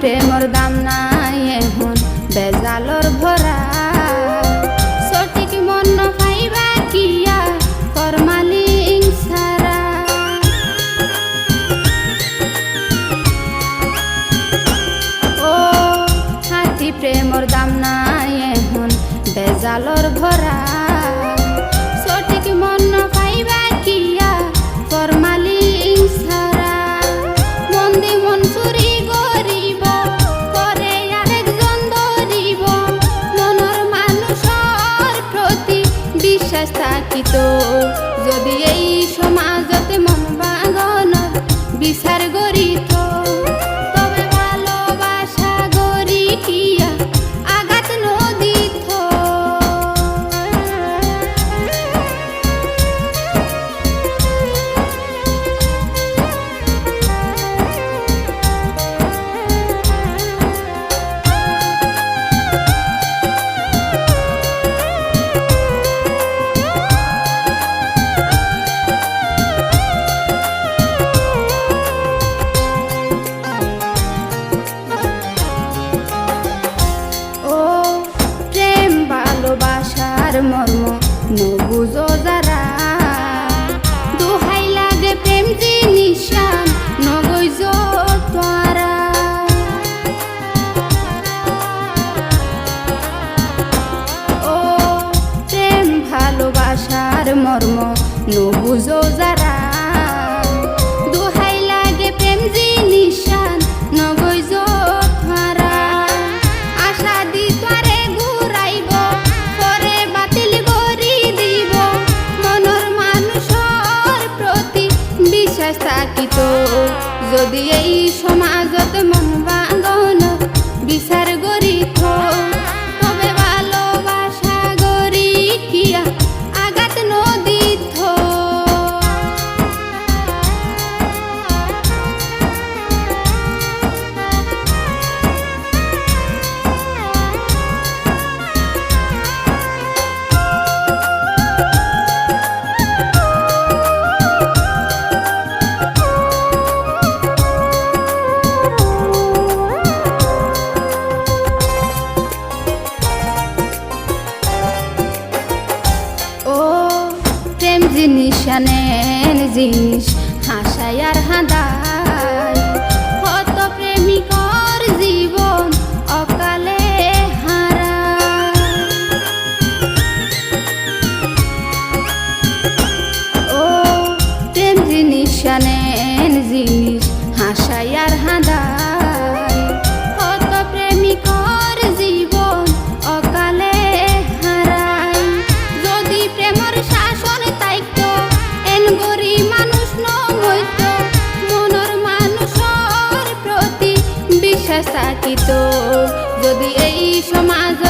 প্রেমর দাম নাই এখন, বেজালর ভরা। সঠিক মন কিয়া হাতি প্রেমর দাম নাই এখন, বেজালর ভরা। হতো যদি এই সমাজতে মন বাগন বিচার গরিত জিনিস আনেন জিনিস হাসায় আর হাঁদা থাকিত যদি এই বিচাৰ